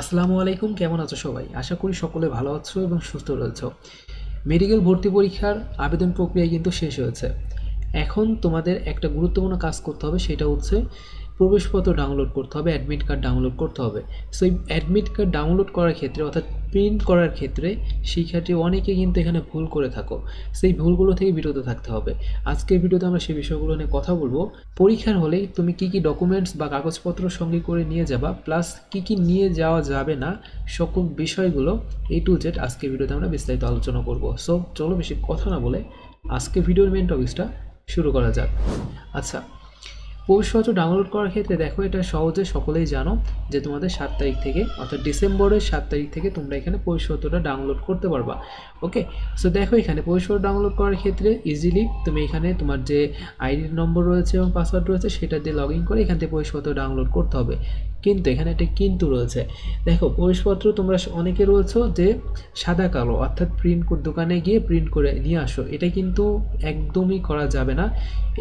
আসসালামু আলাইকুম, কেমন আছো সবাই? আশা করি সকলে ভালো আছো এবং সুস্থ রয়েছো। মেডিকেল ভর্তি পরীক্ষার আবেদন প্রক্রিয়া কিন্তু শেষ হয়েছে। এখন তোমাদের একটা গুরুত্বপূর্ণ কাজ করতে হবে, সেটা হচ্ছে প্রবেশপত্র ডাউনলোড করতে হবে অ্যাডমিট কার্ড ডাউনলোড করতে হবে। সো এই অ্যাডমিট কার্ড ডাউনলোড করার ক্ষেত্রে, অর্থাৎ প্রিন্ট করার ক্ষেত্রে শিক্ষার্থী অনেকে কিন্তু এখানে ভুল করে থাকো। সেই ভুলগুলো থেকে বিরত থাকতে হবে। আজকের ভিডিওতে আমরা সেই বিষয়গুলো নিয়ে কথা বলব। পরীক্ষার হলে তুমি কি কি ডকুমেন্টস বা কাগজপত্র সঙ্গে করে নিয়ে যাবা প্লাস কি কি নিয়ে যাওয়া যাবে না, সকল বিষয়গুলো এই টু জেড আজকের ভিডিওতে আমরা বিস্তারিত আলোচনা করব। সো চলো বেশি কথা না বলে আজকে ভিডিওর মেন টপিক্সটা শুরু করা যাক। আচ্ছা প্রবেশপত্র ডাউনলোড করার ক্ষেত্রে দেখো এটা সহজে সকলেই জানো যে তোমাদের সাত তারিখ থেকে অর্থাৎ ডিসেম্বরের সাত তারিখ থেকে তোমরা এখানে পৌষপত্রটা ডাউনলোড করতে পারবা ওকে সো দেখো এখানে পৌষপত্র ডাউনলোড করার ক্ষেত্রে ইজিলি তুমি এখানে তোমার যে আইডি নম্বর রয়েছে এবং পাসওয়ার্ড রয়েছে সেটা দিয়ে লগ ইন করে এখান থেকে পৌষপত্র ডাউনলোড করতে হবে। কিন্তু এখানে একটা কিন্তু রয়েছে। দেখো প্রবেশপত্র তোমরা অনেকে রয়েছো যে সাদা, কালো অর্থাৎ প্রিন্ট দোকানে গিয়ে প্রিন্ট করে নিয়ে আসো। এটা কিন্তু একদমই করা যাবে না।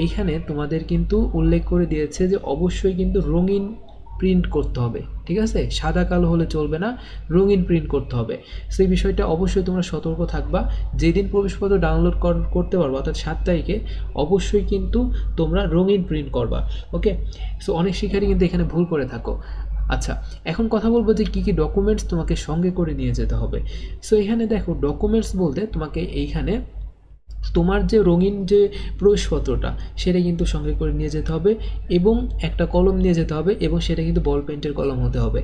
এখানে তোমাদের কিন্তু উল্লেখ করে দিয়েছে যে অবশ্যই কিন্তু রঙিন প্রিন্ট করতে হবে, ঠিক আছে? সাদা কালো হলে চলবে না, রঙিন প্রিন্ট করতে হবে। সেই বিষয়টা অবশ্যই তোমরা সতর্ক থাকবা। যেদিন প্রবেশপত্র ডাউনলোড করতে পারব, অর্থাৎ সাত তারিখে, অবশ্যই কিন্তু তোমরা রঙিন প্রিন্ট করবা ওকে সো অনেক শিক্ষার্থী কিন্তু এখানে ভুল করে থাকো। আচ্ছা এখন কথা বলব যে কী কী ডকুমেন্টস তোমাকে সঙ্গে করে নিয়ে যেতে হবে। সো এখানে দেখো ডকুমেন্টস বলতে তোমাকে এইখানে তোমার যে রঙিন যে প্রবেশপত্রটা, সেটা কিন্তু সঙ্গে করে নিয়ে যেতে হবে এবং একটা কলম নিয়ে যেতে হবে এবং সেটা কিন্তু বল পেন্টের কলম হতে হবে।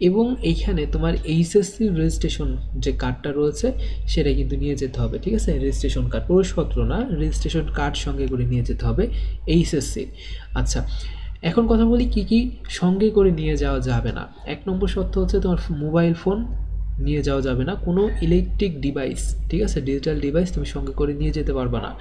এবং এইখানে তোমার এইচএসসি রেজিস্ট্রেশন যে কার্ডটা রয়েছে, সেটা কিন্তু নিয়ে যেতে হবে, ঠিক আছে? রেজিস্ট্রেশন কার্ড প্রবেশপত্র না রেজিস্ট্রেশন কার্ড সঙ্গে করে নিয়ে যেতে হবে এইচএসসি। আচ্ছা এখন কথা বলি কি কি সঙ্গে করে নিয়ে যাওয়া যাবে না। এক নম্বর সত্য হচ্ছে তোমার মোবাইল ফোন নিয়ে যাওয়া যাবে না। কোনো ইলেকট্রিক ডিভাইস ঠিক আছে? ডিজিটাল ডিভাইস তুমি সঙ্গে করে নিয়ে যেতে পারবে না।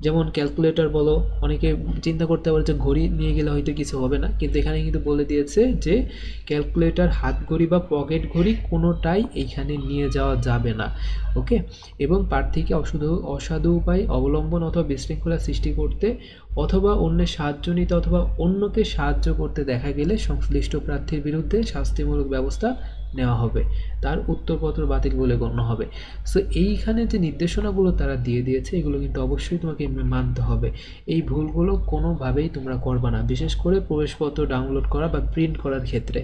যেমন ক্যালকুলেটর বলো, অনেকে চিন্তা করতে পারে যে ঘড়ি নিয়ে গেলে হয়তো কিছু হবে না। কিন্তু এখানে কিন্তু বলে দিয়েছে যে ক্যালকুলেটর হাত ঘড়ি বা পকেট ঘড়ি কোনোটাই এইখানে নিয়ে যাওয়া যাবে না। ওকে? এবং প্রার্থীকে অসাধু অসাধু উপায় অবলম্বন অথবা বিশৃঙ্খলা সৃষ্টি করতে অথবা অন্যের সাহায্য নিতে অথবা অন্যকে সাহায্য করতে দেখা গেলে সংশ্লিষ্ট প্রার্থীর বিরুদ্ধে শাস্তিমূলক ব্যবস্থা নেওয়া হবে। তার উত্তরপত্র বাতিল বলে গণ্য হবে। সো এইখানে যে নির্দেশনাগুলো তারা দিয়ে দিয়েছে, এগুলো কিন্তু অবশ্যই তোমাকে মানতে হবে। এই ভুলগুলো কোনোভাবেই তোমরা করবা না। বিশেষ করে প্রবেশপত্র ডাউনলোড করা বা প্রিন্ট করার ক্ষেত্রে।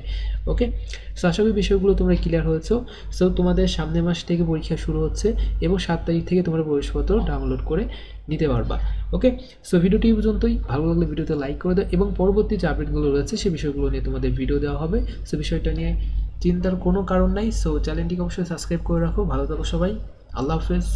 ওকে সো আশা করি বিষয়গুলো তোমরা ক্লিয়ার হয়েছো। সো তোমাদের সামনের মাস থেকে পরীক্ষা শুরু হচ্ছে এবং সাত তারিখ থেকে তোমরা প্রবেশপত্র ডাউনলোড করে নিতে পারবা। ওকে সো ভিডিওটি পর্যন্তই। ভালো লাগলে ভিডিওতে লাইক করে দাও এবং পরবর্তী যে আপডেটগুলো রয়েছে সেই বিষয়গুলো নিয়ে তোমাদের ভিডিও দেওয়া হবে। সো বিষয়টা নিয়ে চিন্তার কোনো কারণ নাই সো চ্যানেলটিকে অবশ্যই সাবস্ক্রাইব করে রাখো, ভালো থাকো সবাই, আল্লাহ হাফেজ।